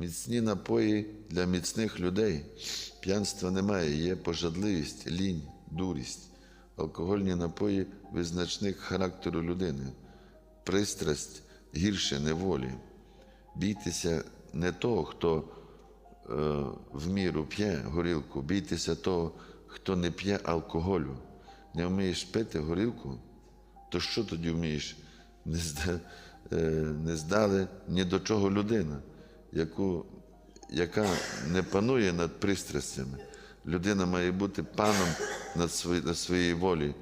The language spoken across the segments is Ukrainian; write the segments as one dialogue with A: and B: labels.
A: Міцні напої для міцних людей. П'янства немає, є пожадливість, лінь, дурість. Алкогольні напої визначник характеру людини, пристрасть гірше неволі. Бійтеся не того, хто е, в міру п'є горілку, бійтеся того, хто не п'є алкоголю. Не вмієш пити горілку, то що тоді вмієш? Не, зда, е, не здали ні до чого людина, яку, яка не панує над пристрастями. Людина має бути паном над, свої, над своєю волі,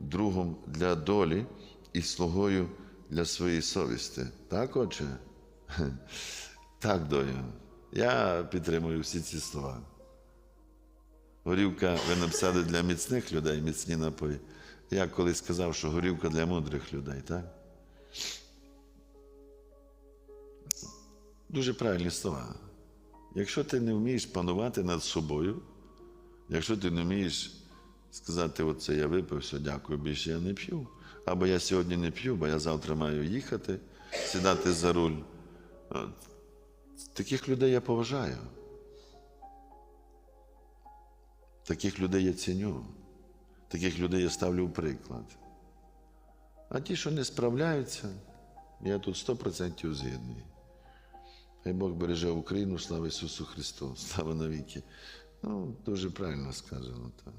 A: другом для долі і слугою для своєї совісті. Так, отче? Так, доню. Я підтримую всі ці слова. Горівка ви написали для міцних людей, міцні напої. Я колись сказав, що горівка для мудрих людей, так? Дуже правильні слова. Якщо ти не вмієш панувати над собою, якщо ти не вмієш сказати, оце я випив, все, дякую, більше я не п'ю. Або я сьогодні не п'ю, бо я завтра маю їхати, сідати за руль. Таких людей я поважаю. Таких людей я ціню, таких людей я ставлю в приклад. А ті, що не справляються, я тут 100% згідний. Хай Бог береже Україну, слава Ісусу Христу, слава навіки. Ну, дуже правильно сказано. Так.